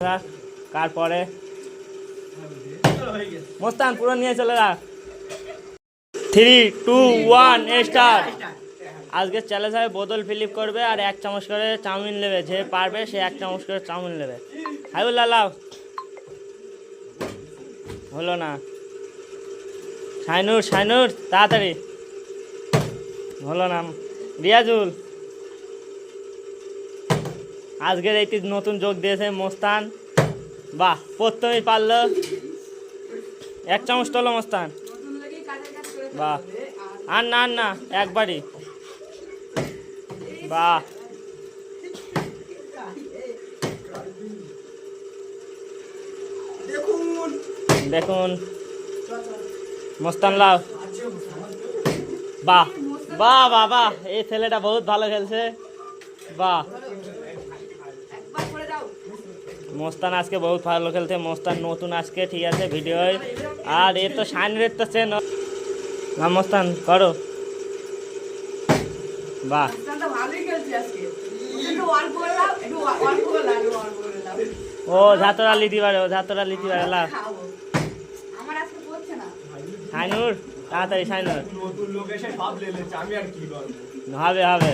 কার মোস্তান, পুরো নিয়ে চলে রাখ। থ্রি টু ওয়ান স্টার আজকে চ্যালেঞ্জ হবে, বোতল ফিলিপ করবে আর এক চামচ করে চাউমিন নেবে। যে পারবে, সে এক চামচ করে চাউমিন নেবে। হাইবুল্লাহ লাও। হলো না। শাইনুর শাইনুর, তাড়াতাড়ি। হলো না। রিয়াজুল। আজকের এইটি নতুন যোগ দিয়েছে মোস্তান। বাহ প্রথমেই পারল। এক চামচ তোলো মোস্তান। বাহ, আর না আর না, একবারই। বাহ। দেখুন। মোস্তান লাভ বাহ বাহ বাহ বাহ, এই ছেলেটা বহুত ভালো খেলছে। বাহ। মোস্তান আজকে বহুত ভালো খেলছে। মোস্তান নতুন আজকে ঠিক আছে ভিডিও আর এ তো শাইনের তো চেন না মোস্তান করো। বাহ। ও ঝাতরা লিতে পারে ও ঝাতরা লিতে পারে লাভ শাইনুর তাড়াতাড়ি শাইনুর। নতুন লোক এসে সব লেলেছে আমি আর কি করব হবে হবে।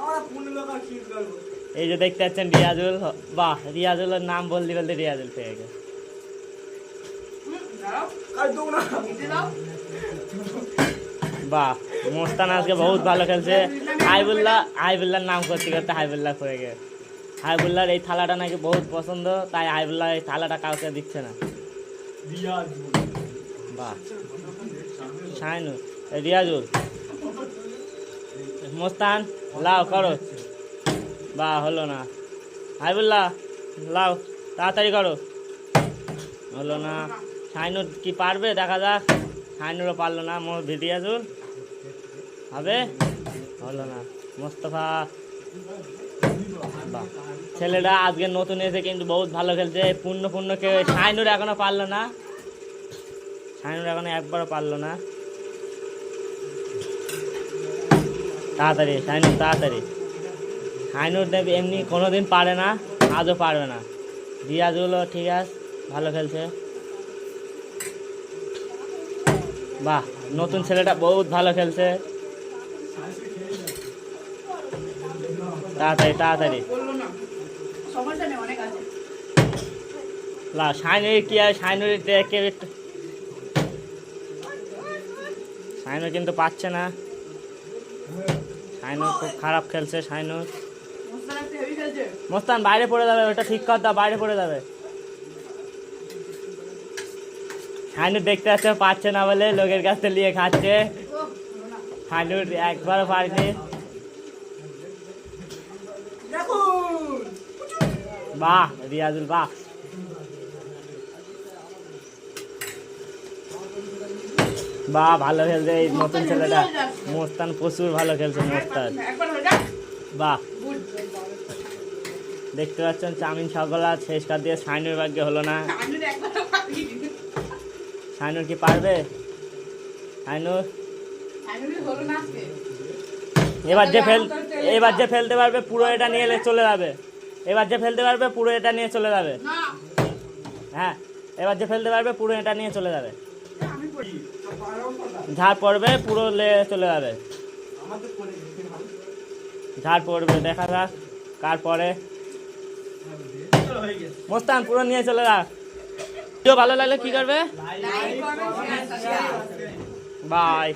আমরা কোন লোক আর কি করব এই যে দেখতে পাচ্ছেন রিয়াজুল, বাহ, রিয়াজুলের নাম বলতে বলতে রিয়াজুল পেয়ে আর বাহ, মোস্তান আজকে বহুত ভালো খেলছে। হাইবুল্লাহ, হাইবুল্লাহর নাম করতে করতে হাইবুল্লাহ পড়ে গেছে। হাইবুল্লাহর এই থালাটা নাকি বহুত পছন্দ, তাই হাইবুল্লাহ এই থালাটা কাউকে দিচ্ছে না। বাহ রিয়াজুল। মোস্তান, লাও, করো। বাহ হলো না। হাইবুল্লাহ লাও, তাড়াতাড়ি করো। হলো না। শাইনুর কি পারবে? দেখা যাক। সাইনুরও পারল না, মো রিয়াজুল হবে? হলো না। মোস্তফা ছেলেটা আজকে নতুন এসে কিন্তু বহুত ভালো খেলছে। পূর্ণ পূর্ণ কে শাইনুর এখনও পারল না। শাইনুর এখনও একবারও পারল না। তাড়াতাড়ি শাইনুর তাড়াতাড়ি। শাইনুর দেব এমনি কোনোদিন পারে না, আজও পারবে না। রিয়াজুলও ঠিক আছে, ভালো খেলছে। বাহ, নতুন ছেলেটা বহুত ভালো খেলছে। তাড়াতাড়ি তাড়াতাড়ি। আছে লা কি আর শাইনুর দেখে শাইনুর কিন্তু পাচ্ছে না। শাইনুর খুব খারাপ খেলছে শাইনুর মুস্তান একটু হেভি খেলছে মোস্তান বাইরে পড়ে যাবে ওটা ঠিক কর দাও বাইরে পড়ে যাবে। শাইনুর দেখতে আসছে পাচ্ছে না বলে লোকের কাছ থেকে নিয়ে খাচ্ছে। শাইনুর একবারও পারেনি। বাহ রিয়াজুল বাহ। বাহ ভালো খেলছে এই নতুন ছেলেটা। মোস্তান প্রচুর ভালো খেলছে মোস্তান। একবার বাহ। দেখতে পাচ্ছেন চামিন সকলা শেষটা দিয়ে সাইনুর ভাগ্যে হলো না। সাইনুর কি পারবে? সাইনুর? আমি হলো না আজকে। এবার যে ফেল এবার যে ফেলতে পারবে পুরো এটা নিয়ে চলে যাবে। এবার যে ফেলতে পারবে পুরো এটা নিয়ে চলে যাবে। হ্যাঁ এবার যে ফেলতে পারবে পুরো এটা নিয়ে চলে যাবে। ঝাড় পড়বে পুরো লে চলে যাবে। ঝাড় পড়বে দেখা যাক কার পরে। মোস্তান পুরো নিয়ে চলে রাখ ভিডিও ভালো লাগলে কি করবে? বাই